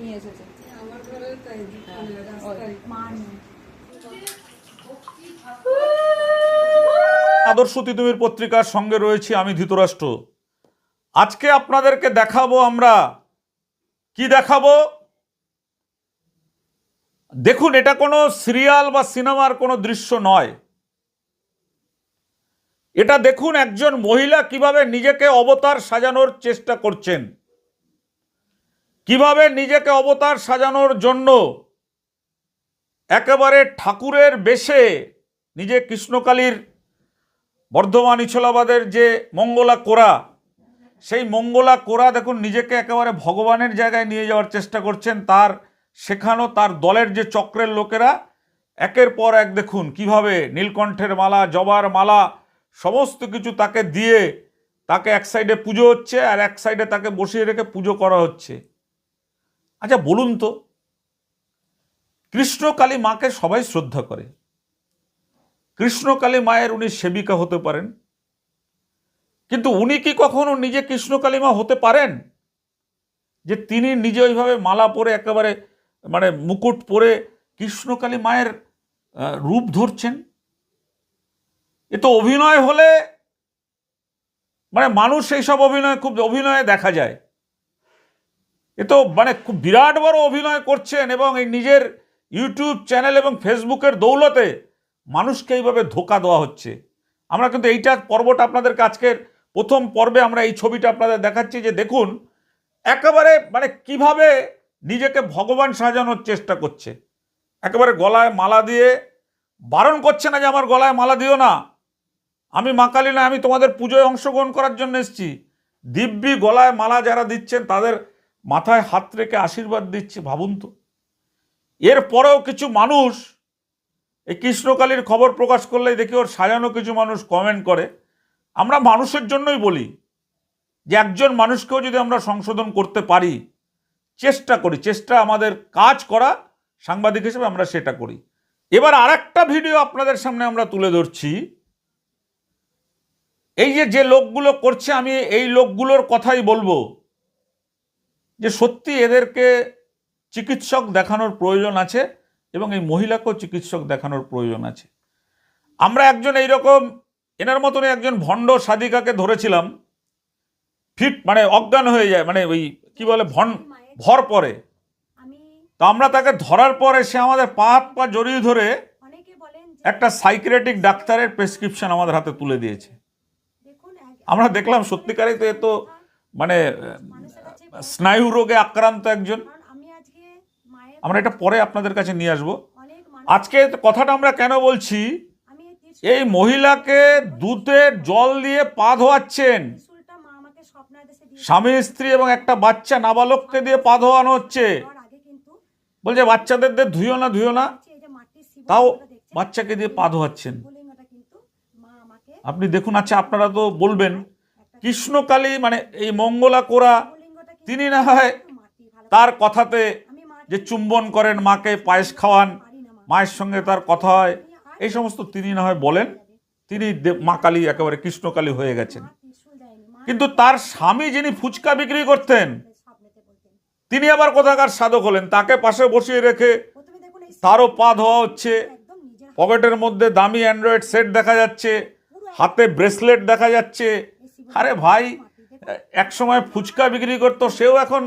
নিয়ে এসেছে। আমার ঘরে তাই মানে রাস্তায়। মা নেই আদর্শ তিতুমির পত্রিকার সঙ্গে রয়েছি আমি ধৃতরাষ্ট্র। আজকে আপনাদেরকে দেখাবো আমরা কি দেখাবো? দেখুন এটা কোনো সিরিয়াল বা সিনেমার কোনো দৃশ্য নয়। এটা দেখুন একজন মহিলা কীভাবে নিজেকে অবতার সাজানোর চেষ্টা করছেন। কীভাবে নিজেকে অবতার সাজানোর জন্য একেবারে ঠাকুরের বেশে নিজে কৃষ্ণকালীর বর্ধমান ইছলাবাদের যে মঙ্গলা কোরা, সেই মঙ্গলা কোরা দেখুন নিজেকে একেবারে ভগবানের জায়গায় নিয়ে যাওয়ার চেষ্টা করছেন। তার শেখানো, তার দলের যে চক্রের লোকেরা, একের পর এক দেখুন কীভাবে নীলকণ্ঠের মালা, জবার মালা, সমস্ত কিছু তাকে দিয়ে তাকে এক সাইডে পুজো হচ্ছে আর এক সাইডে তাকে বসিয়ে রেখে পুজো করা হচ্ছে। আচ্ছা বলুন তো। কৃষ্ণকালী মাকে সবাই শ্রদ্ধা করে। কৃষ্ণকালী মায়ের উনি সেবিকা হতে পারেন। কিন্তু উনি কি কখনো নিজে কৃষ্ণকালী মা হতে পারেন? যে তিনি নিজে ওইভাবে মালা পরে একেবারে মানে মুকুট পরে কৃষ্ণকালী মায়ের রূপ ধরছেন? এ তো অভিনয় হলে মানে মানুষ এইসব অভিনয়, খুব অভিনয়ে দেখা যায়। এ তো মানে খুব বিরাট বড় অভিনয় করছেন এবং এই নিজের ইউটিউব চ্যানেল এবং ফেসবুকের দৌলতে মানুষকে এইভাবে ধোকা দেওয়া হচ্ছে। আমরা কিন্তু এইটা পর্বটা আপনাদেরকে আজকের প্রথম পর্বে আমরা এই ছবিটা আপনাদের দেখাচ্ছি যে দেখুন, একেবারে মানে কীভাবে নিজেকে ভগবান সাজানোর চেষ্টা করছে। একেবারে গলায় মালা দিয়ে, বারণ করছে না যে আমার গলায় মালা দিও না। আমি মা কালী না আমি তোমাদের পুজোয় অংশগ্রহণ করার জন্য এসেছি। দিব্যি গলায় মালা যারা দিচ্ছেন তাদের মাথায় হাত রেখে আশীর্বাদ দিচ্ছে, ভাবুন তো। এরপরেও কিছু মানুষ এই কৃষ্ণকালীর খবর প্রকাশ করলেই দেখি ওর সাজানো কিছু মানুষ কমেন্ট করে। আমরা মানুষের জন্যই বলি যে একজন মানুষকেও যদি আমরা সংশোধন করতে পারি, চেষ্টা করি, চেষ্টা আমাদের কাজ করা, সাংবাদিক হিসেবে আমরা সেটা করি। এবার আরেকটা ভিডিও আপনাদের সামনে আমরা তুলে ধরছি। এই যে যে লোকগুলো করছে, আমি এই লোকগুলোর কথাই বলব। যে সত্যি এদেরকে চিকিৎসক দেখানোর প্রয়োজন আছে এবং এই মহিলাকেও চিকিৎসক দেখানোর প্রয়োজন আছে। আমরা একজন এইরকম এনার মতনই একজন ভণ্ড সাধিকাকে ধরেছিলাম ফিট মানে অজ্ঞান হয়ে যায় মানে ওই কি বলে ভন ভর পরে। তো আমরা তাকে ধরার পরে সে আমাদের পা হাত পা জড়িয়ে ধরে একটা সাইকিয়াট্রিক ডাক্তারের প্রেসক্রিপশন আমাদের হাতে তুলে দিয়েছে। আমরা দেখলাম সত্যিকারই তো এ তো মানে স্নায়ু রোগে আক্রান্ত একজন। আমরা এটা পরে আপনাদের কাছে নিয়ে আসব। আজকে কথাটা আমরা কেন বলছি? এই মহিলাকে দুধের জল দিয়ে পা ধোয়াচ্ছেন। স্বামী স্ত্রী এবং একটা বাচ্চা নাবালককে দিয়ে পা ধোয়ানো হচ্ছে। বলছে বাচ্চাদের দিয়ে ধুইও না ধুইও না। তাও বাচ্চাকে দিয়ে পা ধোয়াচ্ছেন। আপনি দেখুন আচ্ছা আপনারা তো বলবেন। কৃষ্ণকালী মানে এই মঙ্গলা কোরা তিনি না হয় তার কথাতে যে চুম্বন করেন মাকে, পায়েস খাওয়ান, মায়ের সঙ্গে তার কথা হয়, এই সমস্ত তিনি না হয় বলেন। তিনি মা কালী একেবারে কৃষ্ণকালী হয়ে গেছেন। কিন্তু তার স্বামী যিনি ফুচকা বিক্রি করতেন, তিনি আবার কোথাকার সাধক হলেন? তাকে পাশে বসিয়ে রেখে তারও পা ধোয়া হচ্ছে। পকেটের মধ্যে দামি অ্যান্ড্রয়েড সেট দেখা যাচ্ছে। হাতে ব্রেসলেট দেখা যাচ্ছে। আরে ভাই এক সময় ফুচকা বিক্রি করতো, সেও এখন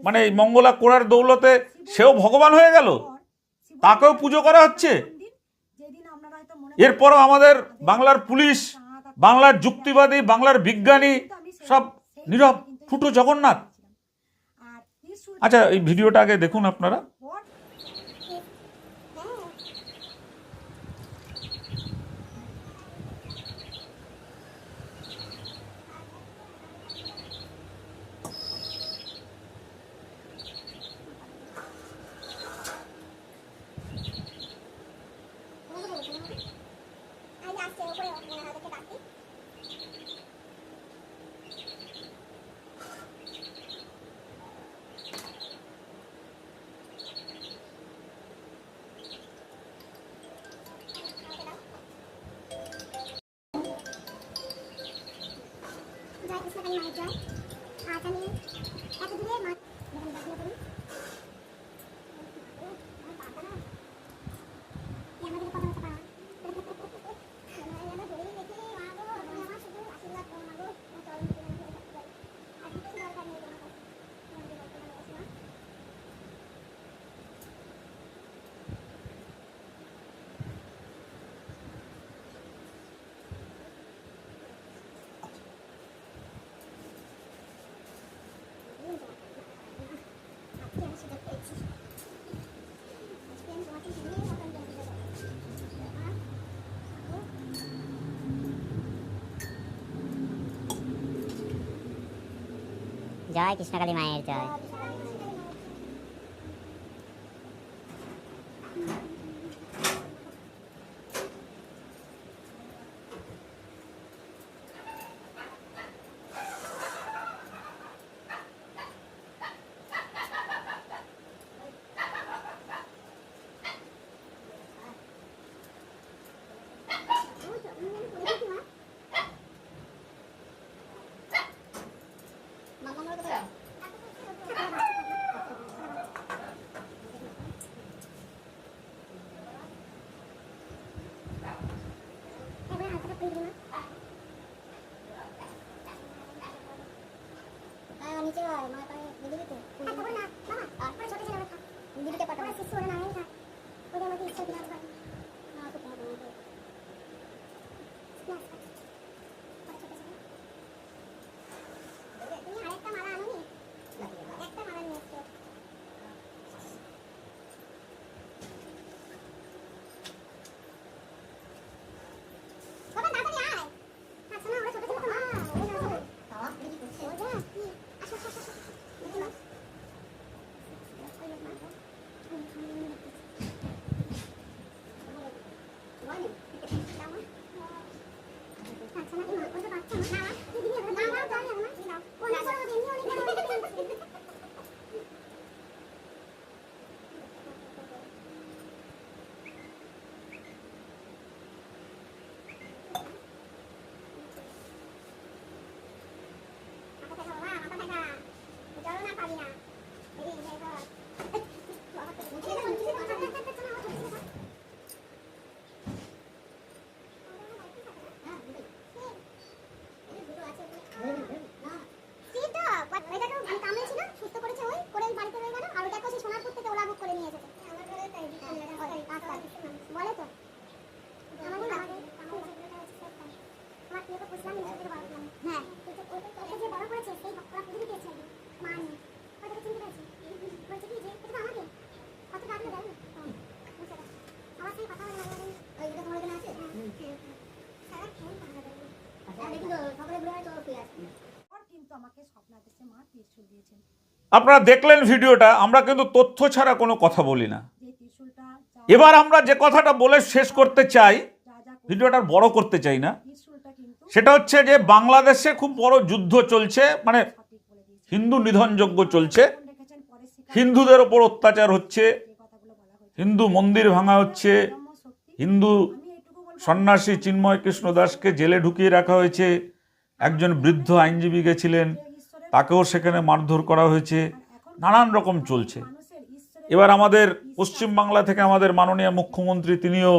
মানে এই মঙ্গলা কোড়ার দৌলতে সেও ভগবান হয়ে গেল। তাকেও পুজো করা হচ্ছে। এরপরও আমাদের বাংলার পুলিশ, বাংলার যুক্তিবাদী, বাংলার বিজ্ঞানী সব নীরব, ফুটো জগন্নাথ। আচ্ছা এই ভিডিওটা আগে দেখুন আপনারা। মায়ের জয় আজ আমি এত দূরে মা দেখুন দেখুন করুন জয় কৃষ্ণকালী মায়ের জয় নিচে আপনারা দেখলেন ভিডিওটা আমরা কিন্তু তথ্য ছাড়া কোনো কথা বলি না। এবার আমরা যে কথাটা বলে শেষ করতে চাই ভিডিওটা বড় করতে চাই না। সেটা হচ্ছে যে বাংলাদেশে খুব বড় যুদ্ধ চলছে মানে হিন্দু নিধনযজ্ঞ চলছে। হিন্দুদের ওপর অত্যাচার হচ্ছে হিন্দু মন্দির ভাঙা হচ্ছে হিন্দু সন্ন্যাসী চিন্ময় কৃষ্ণ দাসকে জেলে ঢুকিয়ে রাখা হয়েছে। একজন বৃদ্ধ আইনজীবী গেছিলেন। তাকেও সেখানে মারধর করা হয়েছে। নানান রকম চলছে। এবার আমাদের পশ্চিমবাংলা থেকে আমাদের মাননীয় মুখ্যমন্ত্রী তিনিও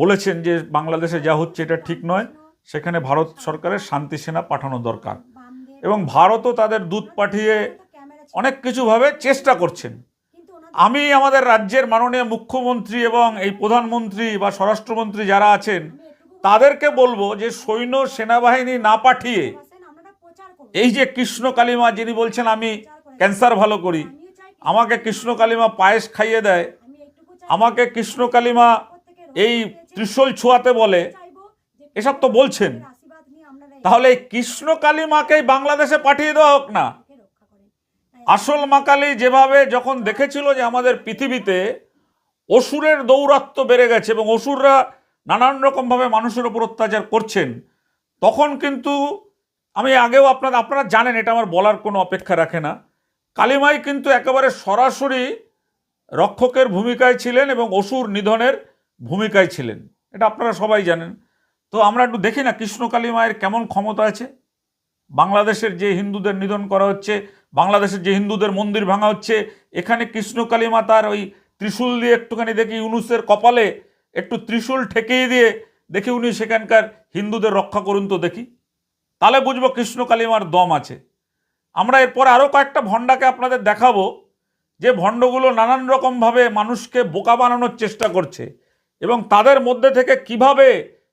বলেছেন যে বাংলাদেশে যা হচ্ছে এটা ঠিক নয়, সেখানে ভারত সরকারের শান্তি সেনা পাঠানো দরকার। এবং ভারতও তাদের দূত পাঠিয়ে অনেক কিছুভাবে চেষ্টা করছেন। আমি আমাদের রাজ্যের মাননীয় মুখ্যমন্ত্রী এবং এই প্রধানমন্ত্রী বা স্বরাষ্ট্রমন্ত্রী যারা আছেন, তাদেরকে বলব যে সৈন্য সেনাবাহিনী না পাঠিয়ে বলছেন আপনারা প্রচার করুন এই যে কৃষ্ণ কালিমা যিনি বলছেন, আমি ক্যান্সার ভালো করি। আমাকে কৃষ্ণ কালিমা পায়েস খাইয়ে দেয়। আমাকে কৃষ্ণ কালিমা এই ত্রিশূল ছোঁয়াতে বলে। এসব তো বলছেন। তাহলে এই কৃষ্ণ কালিমাকেই বাংলাদেশে পাঠিয়ে দেওয়া হোক না। আসল মাকালি যেভাবে যখন দেখেছিল যে আমাদের পৃথিবীতে অসুরের দৌরাত্ম্য বেড়ে গেছে এবং অসুররা নানান রকমভাবে মানুষের উপর অত্যাচার করছেন, তখন কিন্তু আমি আগেও আপনারা আপনারা জানেন, এটা আমার বলার কোনো অপেক্ষা রাখে না। কালিমাই কিন্তু একেবারে সরাসরি রক্ষকের ভূমিকায় ছিলেন এবং অসুর নিধনের ভূমিকায় ছিলেন। এটা আপনারা সবাই জানেন। তো আমরা একটু দেখি না কৃষ্ণ কালিমায়ের কেমন ক্ষমতা আছে। বাংলাদেশের যে হিন্দুদের নিধন করা হচ্ছে, বাংলাদেশের যে হিন্দুদের মন্দির ভাঙা হচ্ছে, এখানে কৃষ্ণ কালিমা তার ওই ত্রিশূল দিয়ে একটুখানি দেখি ইউনুসের কপালে একটু ত্রিশূল ঠেকিয়ে দিয়ে দেখি উনি সেখানকার হিন্দুদের রক্ষা করুন তো দেখি। তাহলে বুঝব কৃষ্ণ কালিমার দম আছে। আমরা এরপরে আরও কয়েকটা ভণ্ডাকে আপনাদের দেখাবো, যে ভণ্ডগুলো নানান রকমভাবে মানুষকে বোকা বানানোর চেষ্টা করছে এবং তাদের মধ্যে থেকে কীভাবে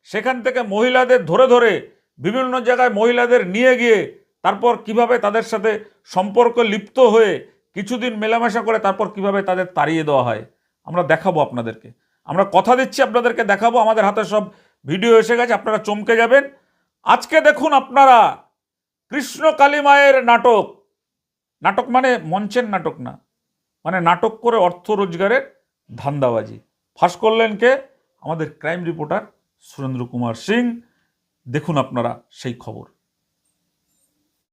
সেখান থেকে মহিলাদের ধরে ধরে বিভিন্ন জায়গায় মহিলাদের নিয়ে গিয়ে তারপর কীভাবে তাদের সাথে সম্পর্ক লিপ্ত হয়ে কিছুদিন মেলামেশা করে তারপর কীভাবে তাদের তাড়িয়ে দেওয়া হয়, আমরা দেখাবো আপনাদেরকে। আমরা কথা দিচ্ছি আপনাদেরকে, দেখাবো, আমাদের হাতে সব ভিডিও এসে গেছে, আপনারা চমকে যাবেন। আজকে দেখুন আপনারা, কৃষ্ণ কালী মায়ের নাটক। নাটক মানে মঞ্চের নাটক না মানে নাটক করে অর্থ রোজগারের ধান্দাবাজি। ফাঁস করলেন কে? আমাদের ক্রাইম রিপোর্টার সুরেন্দ্র কুমার সিং। দেখুন আপনারা সেই খবর।